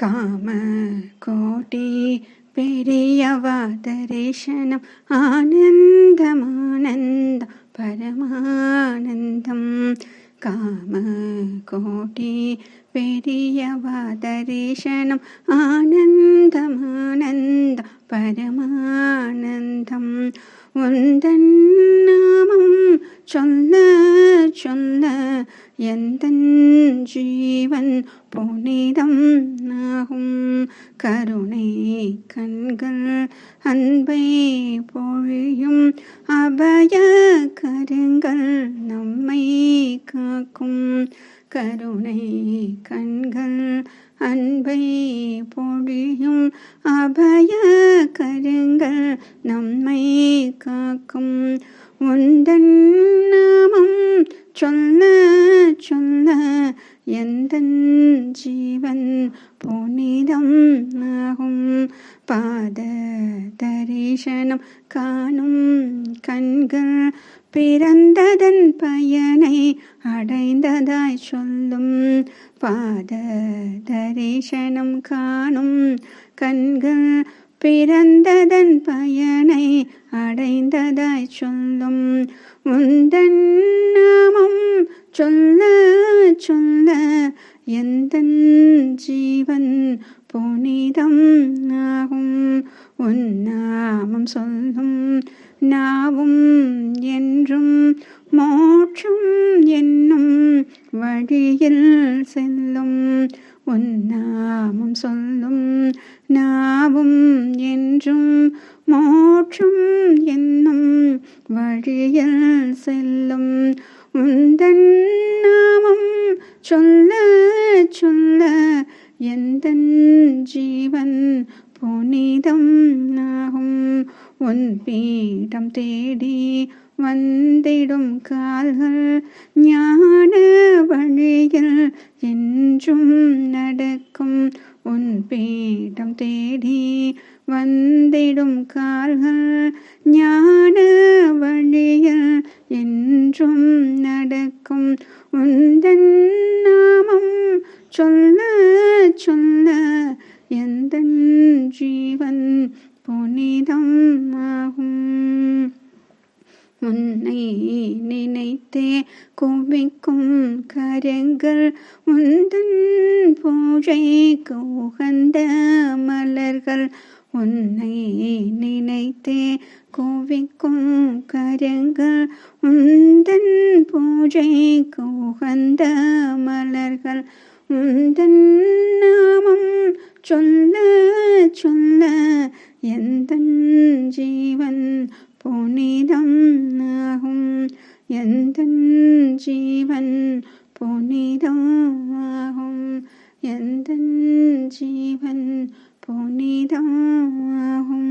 കാമ കോട്ടി പെരിയവാദരേശനം ആനന്ദമാനന്ദ പരമാനന്ദം. കാമ കോട്ടി പെരിയവാദരേശനം ആനന്ദമാനന്ദ പരമാനന്ദം. ഉന്തൻ നാമം ചൊന്ന ചൊല്ല உந்தன் எந்த ஜீவன் புனிதம் ஆகும் கருணை கண்கள் அன்பை பொழியும் அபய கருங்கள் நம்மை காக்கும். கருணை கண்கள் அன்பை பொழியும் அபய கருங்கள் நம்மை காக்கும். உந்தன் நாமம் சொல்ல சொன்ன எந்த ஜீவன் புனிதம் ஆகும். பாத தரிசனம் காணும் கண்கள் பிறந்ததன் பயனை அடைந்ததாய் சொல்லும். பாத தரிசனம் காணும் கண்கள் பிறந்ததன் பயனை அடைந்ததாய் சொல்லும். உந்தன் நாமம் சொல்ல சொல்ல எந்த ஜீவன் புனிதம் ஆகும். உன்னாமம் சொல்லும் நாவும் என்றும் மோட்சம் என்னும் வழியில் செல் நாவும் என்றும் மோற்றும் என்னும் வழியில் செல்லும். உந்தன் நாமம் சொல்ல சொல்ல எந்த ஜீவன் புனிதம் ஆகும். உன் பீடம் தேடி வந்திடும் கால்கள் ஞான வழியில் என்றும் வந்திடும் கால்கள் ஞான வழியில் என்றும் நடக்கும். உந்தன் நாமம் சொல்ல சொல்ல எந்த ஜீவன் புனிதம் ஆகும். உன்னை நினைத்தே குவிக்கும் கரங்கள் உந்தன் பூஜைக்கு உகந்த மலர்கள் உன்னை நினைத்தே கோவிக்கும் கரங்கள் உந்தன் பூஜை உகந்த மலர்கள் உந்தன் நாமம் சொல்ல சொல்ல எந்த ஜீவன் புனிதம் ஆகும்? எந்த ஜீவன் புனிதம் ஆகும்? எந்த ஜீவன் புனிதம் ஆகும்